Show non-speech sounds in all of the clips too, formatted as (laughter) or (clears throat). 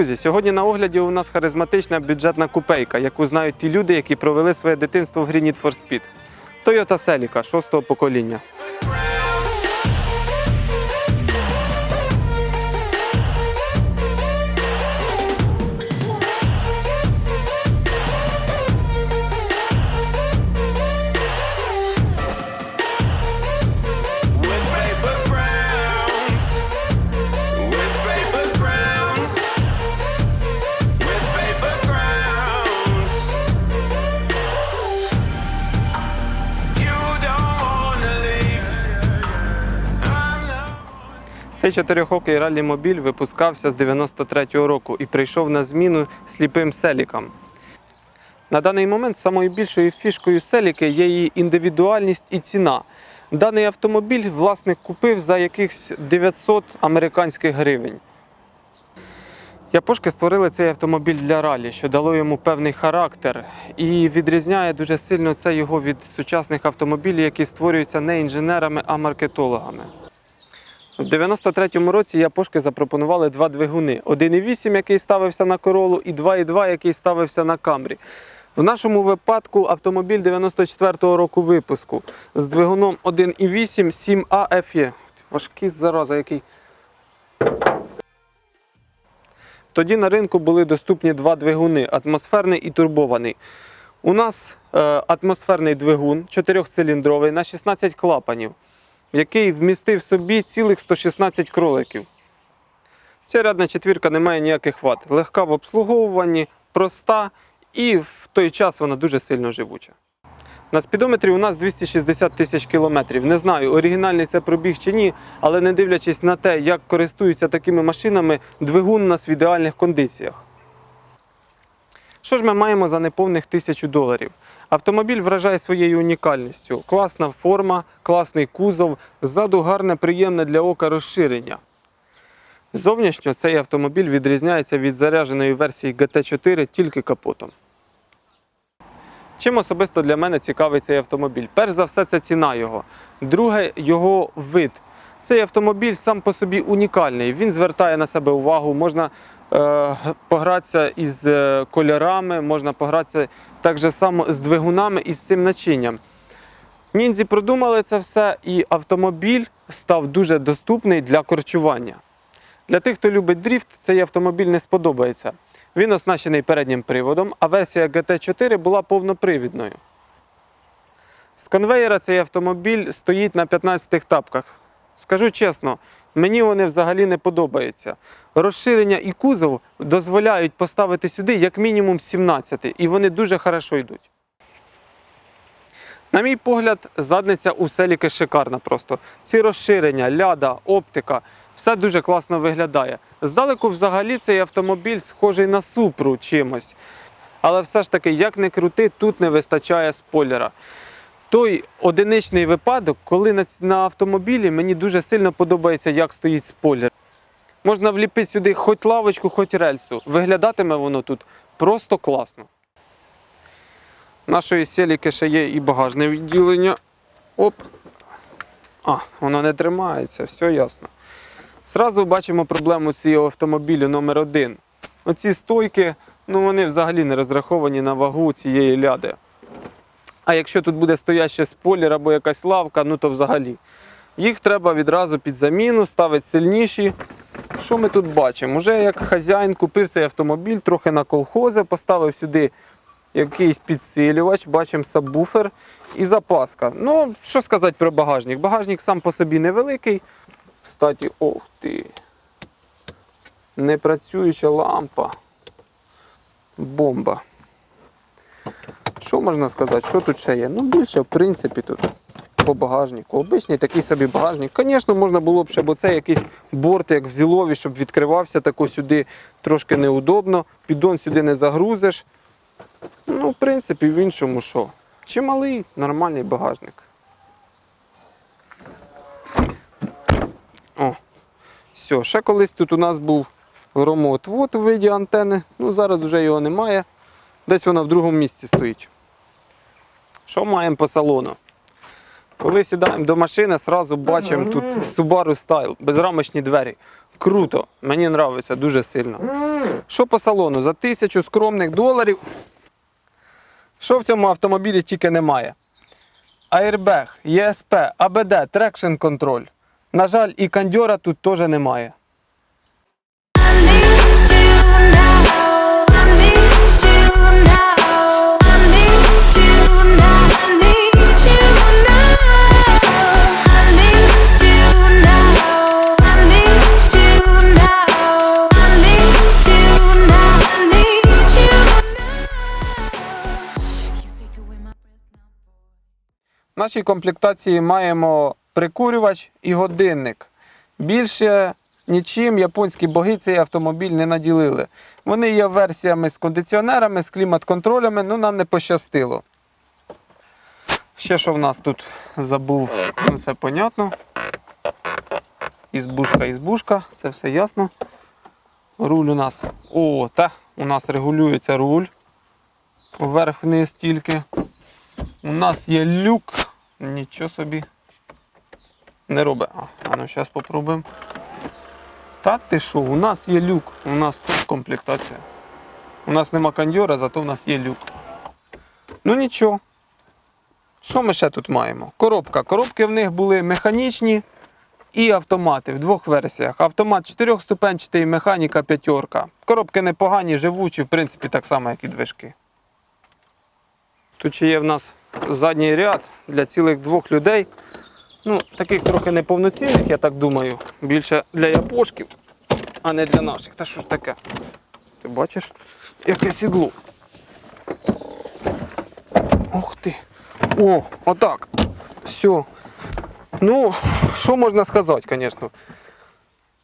друзі! Сьогодні на огляді у нас харизматична бюджетна купейка, яку знають ті люди, які провели своє дитинство в грі Need for Speed. Toyota Celica шостого покоління. Цей чотирьохокий раллі-мобіль випускався з 93-го року і прийшов на зміну сліпим селікам. На даний момент самою більшою фішкою селіки є її індивідуальність і ціна. Даний автомобіль власник купив за якихось 900 американських гривень. Япошки створили цей автомобіль для ралі, що дало йому певний характер, і відрізняє дуже сильно це його від сучасних автомобілів, які створюються не інженерами, а маркетологами. В 93-му році Япошки запропонували два двигуни: 1,8, який ставився на королу, і 2,2, який ставився на камрі. В нашому випадку автомобіль 94-го року випуску з двигуном 1,8 7А FE. Важкий зараза, який. Тоді на ринку були доступні два двигуни атмосферний і турбований. У нас е, атмосферний двигун чотирьохциліндровий на 16 клапанів, який вмістив собі цілих 116 кроликів. Ця рядна четвірка не має ніяких вад. Легка в обслуговуванні, проста і в той час вона дуже сильно живуча. На спідометрі у нас 260 тисяч кілометрів. Не знаю, оригінальний це пробіг чи ні, але не дивлячись на те, як користуються такими машинами, двигун у нас в ідеальних кондиціях. Що ж ми маємо за неповних тисячу доларів? Автомобіль вражає своєю унікальністю. Класна форма, класний кузов, ззаду гарне, приємне для ока розширення. Зовнішньо цей автомобіль відрізняється від зарядженої версії GT4 тільки капотом. Чим особисто для мене цікавий цей автомобіль? Перш за все, це ціна його. Друге, його вид. Цей автомобіль сам по собі унікальний. Він звертає на себе увагу. Можна погратися із е, кольорами, можна погратися так же само з двигунами і з цим начинням. Ніндзі продумали це все, і автомобіль став дуже доступний для корчування. Для тих, хто любить дріфт, цей автомобіль не сподобається. Він оснащений переднім приводом, а версія GT4 була повнопривідною. З конвеєра цей автомобіль стоїть на 15 тапках. Скажу чесно, мені вони взагалі не подобаються. Розширення і кузов дозволяють поставити сюди як мінімум 17, і вони дуже хорошо йдуть. На мій погляд, задниця у селіки шикарна просто. Ці розширення, ляда, оптика, все дуже класно виглядає. Здалеку взагалі цей автомобіль схожий на супру чимось. Але все ж таки, як не крути, тут не вистачає спойлера. Той одиничний випадок, коли на, автомобілі мені дуже сильно подобається, як стоїть спойлер. Можна вліпити сюди хоч лавочку, хоч рельсу. Виглядатиме воно тут просто класно. Нашої селіки ще є і багажне відділення. Оп. А, воно не тримається, все ясно. Зразу бачимо проблему цього автомобілю номер один. Оці стойки, ну вони взагалі не розраховані на вагу цієї ляди. А якщо тут буде стояще спойлер або якась лавка, ну то взагалі. Їх треба відразу під заміну, ставити сильніші. Що ми тут бачимо? Уже як хазяїн купив цей автомобіль, трохи на колхози, поставив сюди якийсь підсилювач, бачимо сабвуфер і запаска. Ну, що сказати про багажник? Багажник сам по собі невеликий. Кстати, ох ти. Непрацююча лампа. Бомба. Що можна сказати? Що тут ще є? Ну, більше, в принципі, тут по багажнику. Обичний такий собі багажник. Звісно, можна було б ще, бо це якийсь борт, як в зілові, щоб відкривався тако сюди трошки неудобно. Піддон сюди не загрузиш. Ну, в принципі, в іншому що? Чималий, нормальний багажник. О, все, ще колись тут у нас був громоотвод у виді антени. Ну, зараз вже його немає. Десь вона в другому місці стоїть. Що маємо по салону? Коли сідаємо до машини, одразу бачимо тут Subaru Style, безрамочні двері. Круто, мені подобається дуже сильно. Що по салону? За тисячу скромних доларів. Що в цьому автомобілі тільки немає? Airbag, ESP, ABD, Traction Control. На жаль, і кондьора тут теж немає. В нашій комплектації маємо прикурювач і годинник. Більше нічим японські боги цей автомобіль не наділили. Вони є версіями з кондиціонерами, з клімат-контролями, ну нам не пощастило. Ще що в нас тут забув, ну це понятно. Ізбушка, ізбушка, це все ясно. Руль у нас. О, та, у нас регулюється руль. Вверх-вниз тільки. У нас є люк. Нічого собі. Не робить. А, ну зараз попробуємо. Та ти що, у нас є люк, у нас тут комплектація. У нас нема кондьора, зато у нас є люк. Ну нічого. Що ми ще тут маємо? Коробка. Коробки в них були механічні і автомати в двох версіях. Автомат 4-ступенчатий, механіка п'ятерка. Коробки непогані, живучі, в принципі, так само, як і движки. Тут ще є в нас задній ряд для цілих двох людей. Ну, таких трохи неповноцінних, я так думаю. Більше для япошків, а не для наших. Та що ж таке? Ти бачиш, яке сідло. Ух ти. О, отак. Все. Ну, що можна сказати, звісно.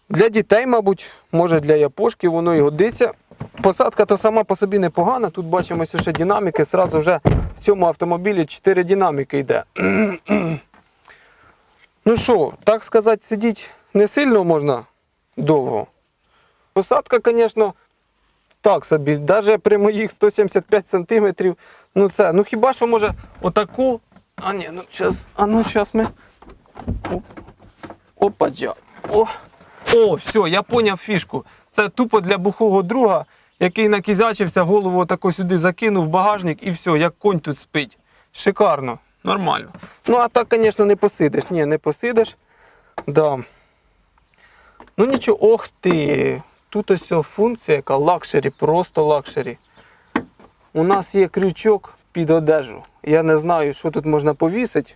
Для дітей, мабуть, може для япошки воно і годиться. Посадка то сама по собі непогана. Тут бачимо ще динаміки. Сразу вже в цьому автомобілі 4 динаміки йде. (clears throat) ну що, так сказати, сидіти не сильно можна довго. Посадка, звісно, так собі. Навіть при моїх 175 см, ну це, ну хіба що може отаку. А ні, ну зараз, а ну зараз ми. Оп. Опа. О. О, все, я поняв фішку. Це тупо для бухого друга, який накізячився, голову отако сюди закинув в багажник і все, як конь тут спить. Шикарно, нормально. Ну, а так, звісно, не посидиш. Ні, не посидиш. Да. Ну нічого, ох ти. Тут ось функція, яка лакшері, просто лакшері. У нас є крючок під одежу. Я не знаю, що тут можна повісити.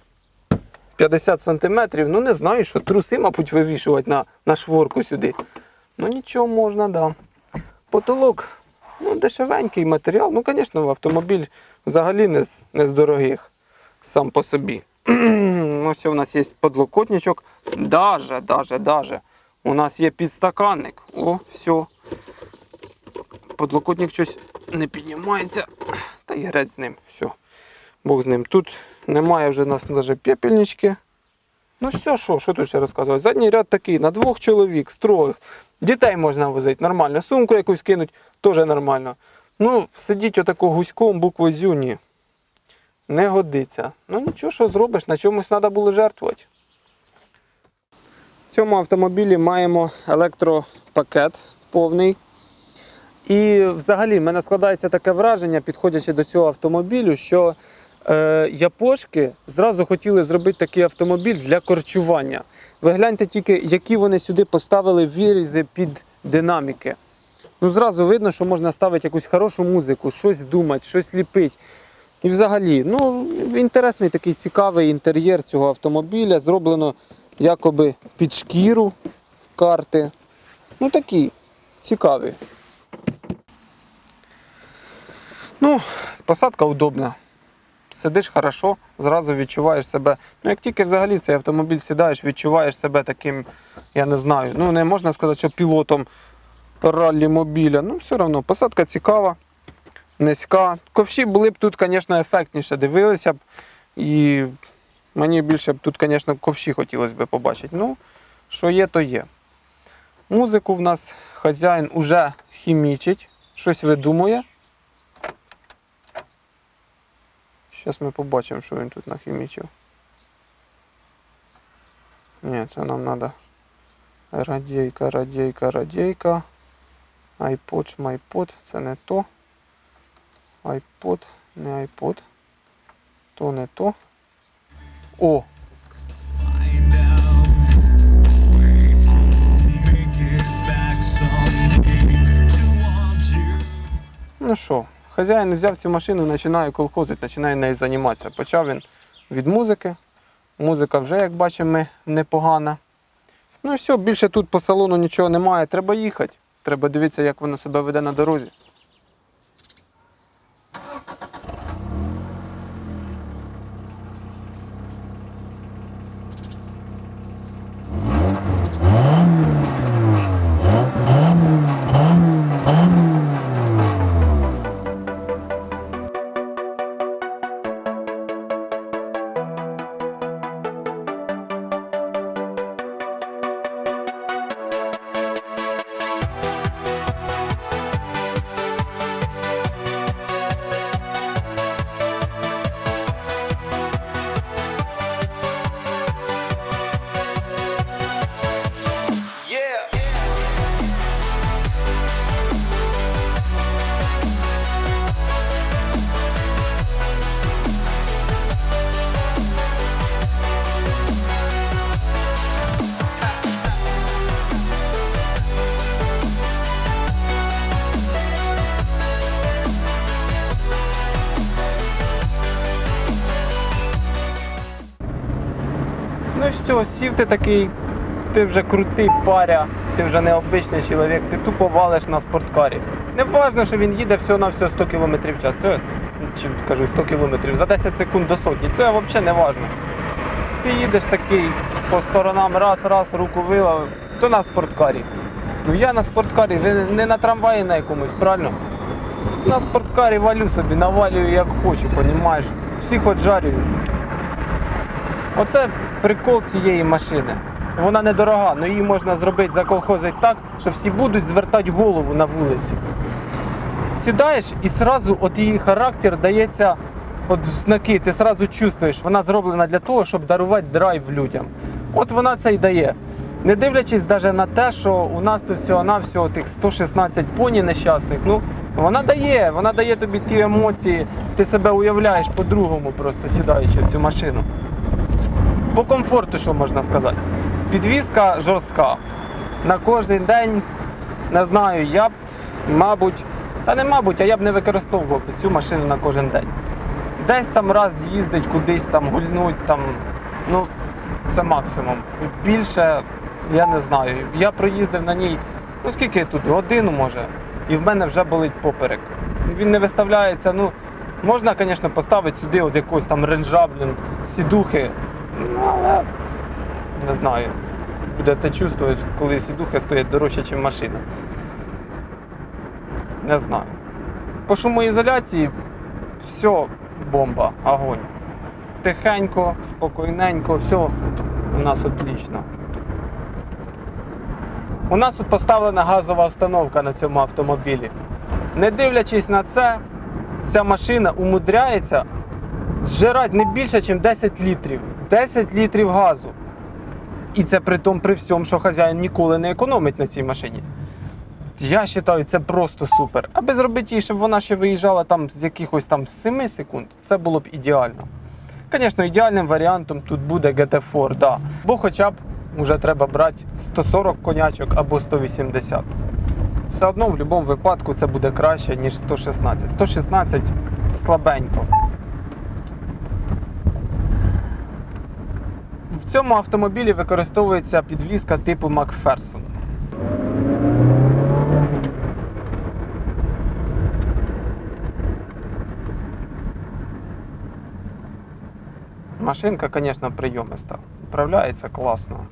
50 сантиметрів, ну не знаю, що труси, мабуть, вивішувати на, на шворку сюди. Ну нічого можна, да. Потолок, ну, дешевенький матеріал. Ну, звісно, автомобіль взагалі не з, не з дорогих сам по собі. (clears throat) Ось у нас є подлокотничок. Даже, даже, даже. У нас є підстаканник. О, все. Подлокотник щось не піднімається. Та й грець з ним. Все. Бог з ним. Тут немає вже у нас навіть пепельнички. Ну все, що, що тут ще розказувати? Задній ряд такий, на двох чоловік, строгих. Дітей можна возити нормально. Сумку якусь кинуть, теж нормально. Ну, сидіть отако гуськом, буквою зю, ні. Не годиться. Ну нічого, що зробиш, на чомусь треба було жертвувати. В цьому автомобілі маємо електропакет повний. І взагалі в мене складається таке враження, підходячи до цього автомобілю, що япошки зразу хотіли зробити такий автомобіль для корчування. Ви гляньте тільки, які вони сюди поставили вирізи під динаміки. Ну, зразу видно, що можна ставити якусь хорошу музику, щось думати, щось ліпити. І взагалі, ну, інтересний такий цікавий інтер'єр цього автомобіля. Зроблено якоби під шкіру карти. Ну такі цікаві. Ну, посадка удобна. Сидиш хорошо, зразу відчуваєш себе. Ну, як тільки взагалі цей автомобіль сідаєш, відчуваєш себе таким, я не знаю, ну не можна сказати, що пілотом раллі-мобіля. Ну, все одно, посадка цікава, низька. Ковші були б тут, звісно, ефектніше, дивилися б. І мені більше б тут, звісно, ковші хотілося б побачити. Ну, що є, то є. Музику в нас хазяїн уже хімічить, щось видумує. Зараз ми побачимо, що він тут нахімічив. Ні, це нам треба радійка, радійка, радійка. iPod, майпод, це не то. iPod, не iPod. То не то. О! Ну що, хазяїн взяв цю машину, починає колхозити, починає нею займатися. Почав він від музики. Музика вже, як бачимо, непогана. Ну і все, більше тут по салону нічого немає. Треба їхати. Треба дивитися, як вона себе веде на дорозі. Ну і все, сів ти такий, ти вже крутий паря, ти вже не обичний чоловік, ти тупо валиш на спорткарі. Не важно, що він їде всього на всього 100 км в час. Це чи кажу 100 км за 10 секунд до сотні. Це взагалі не важно. Ти їдеш такий по сторонам, раз, раз, руку вилав, то на спорткарі. Ну я на спорткарі, ви не на трамваї на якомусь, правильно? На спорткарі валю собі, навалюю як хочу, понімаєш? Всіх от жарю. Оце прикол цієї машини. Вона недорога, але її можна зробити, заколхозити так, що всі будуть звертати голову на вулиці. Сідаєш і одразу от її характер дається от знаки, ти одразу чувствуєш, вона зроблена для того, щоб дарувати драйв людям. От вона це й дає. Не дивлячись навіть на те, що у нас тут всього-навсього тих 116 поні нещасних, ну вона дає, вона дає тобі ті емоції, ти себе уявляєш по-другому, просто сідаючи в цю машину. По комфорту, що можна сказати. Підвізка жорстка. На кожен день, не знаю, я б, мабуть, та не мабуть, а я б не використовував цю машину на кожен день. Десь там раз з'їздить, кудись там гульнуть, там, ну, це максимум. Більше я не знаю. Я проїздив на ній, ну скільки тут, годину може, і в мене вже болить поперек. Він не виставляється, ну, можна, звісно, поставити сюди от якогось там ренжа, блін, сідухи, не знаю. Будете чувствувати, коли сідухи стоять дорожче, ніж машина. Не знаю. По шумоізоляції все бомба, огонь. Тихенько, спокійненько, все у нас отлично. У нас тут поставлена газова установка на цьому автомобілі. Не дивлячись на це, ця машина умудряється зжирати не більше, ніж 10 літрів. 10 літрів газу. І це при тому при всьому, що хазяїн ніколи не економить на цій машині. Я вважаю, це просто супер. Аби зробити її, щоб вона ще виїжджала там з якихось там 7 секунд, це було б ідеально. Звісно, ідеальним варіантом тут буде GT4, да. бо хоча б вже треба брати 140 конячок або 180. Все одно в будь-якому випадку це буде краще, ніж 116. 116 слабенько. В цьому автомобілі використовується підвізка типу Макферсон. Машинка, звісно, прийомиста. Управляється класно.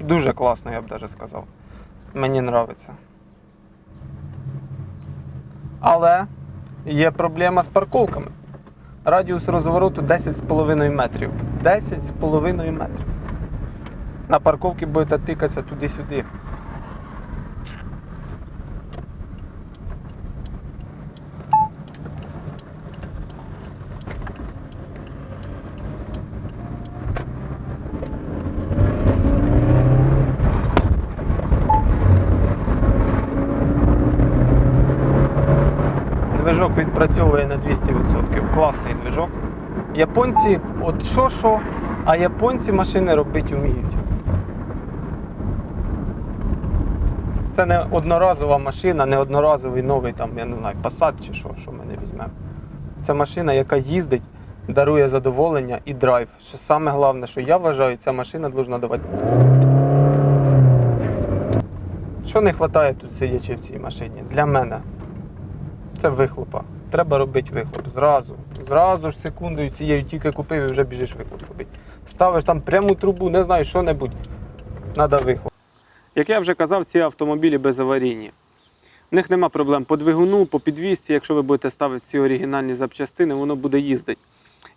Дуже класно, я б навіть сказав. Мені подобається. Але є проблема з парковками. Радіус розвороту 10,5 метрів. 10 з половиною метрів. На парковці будете тикатися туди-сюди. Движок відпрацьовує на 200%. Класний движок. Японці, от що що, а японці машини робити вміють. Це не одноразова машина, не одноразовий новий там, я не знаю, Passat чи що, що ми не візьмемо. Це машина, яка їздить, дарує задоволення і драйв. Що саме головне, що я вважаю, ця машина повинна давати. Що не вистачає тут сидячи в цій машині? Для мене. Це вихлопа. Треба робити вихлоп. Зразу. Зразу ж секундою цією тільки купив і вже біжиш вихлоп. Ставиш там пряму трубу, не знаю, що-небудь. Треба вихлоп. Як я вже казав, ці автомобілі безаварійні. В них нема проблем по двигуну, по підвісці, якщо ви будете ставити ці оригінальні запчастини, воно буде їздити.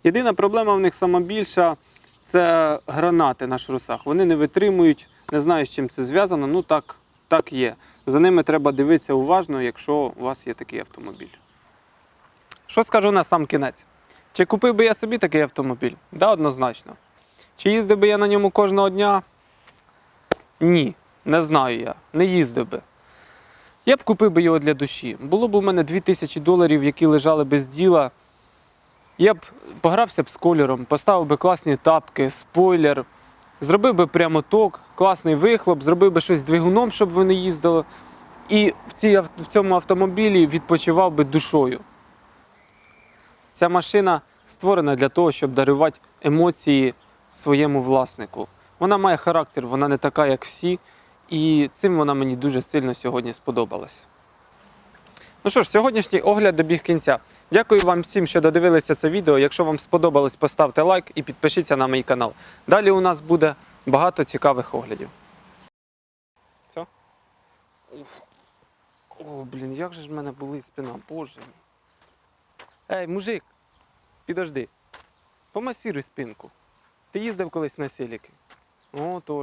Єдина проблема в них сама більша це гранати на шрусах. Вони не витримують, не знаю, з чим це зв'язано, ну так, так є. За ними треба дивитися уважно, якщо у вас є такий автомобіль. Що скажу на сам кінець? Чи купив би я собі такий автомобіль? Да, однозначно. Чи їздив би я на ньому кожного дня? Ні, не знаю я. Не їздив би. Я б купив би його для душі. Було б у мене 2000 доларів, які лежали без діла. Я б погрався б з кольором, поставив би класні тапки, спойлер, зробив би прямоток, класний вихлоп, зробив би щось двигуном, щоб воно їздило. І в, цій, в цьому автомобілі відпочивав би душою. Ця машина створена для того, щоб дарувати емоції своєму власнику. Вона має характер, вона не така, як всі, і цим вона мені дуже сильно сьогодні сподобалась. Ну що ж, сьогоднішній огляд добіг кінця. Дякую вам всім, що додивилися це відео. Якщо вам сподобалось, поставте лайк і підпишіться на мій канал. Далі у нас буде багато цікавих оглядів. Все? О, блін, як же ж в мене болить спина, боже мій. Ей, мужик, підожди. Помасіруй спинку. Ти їздив колись на селіки? О, теж.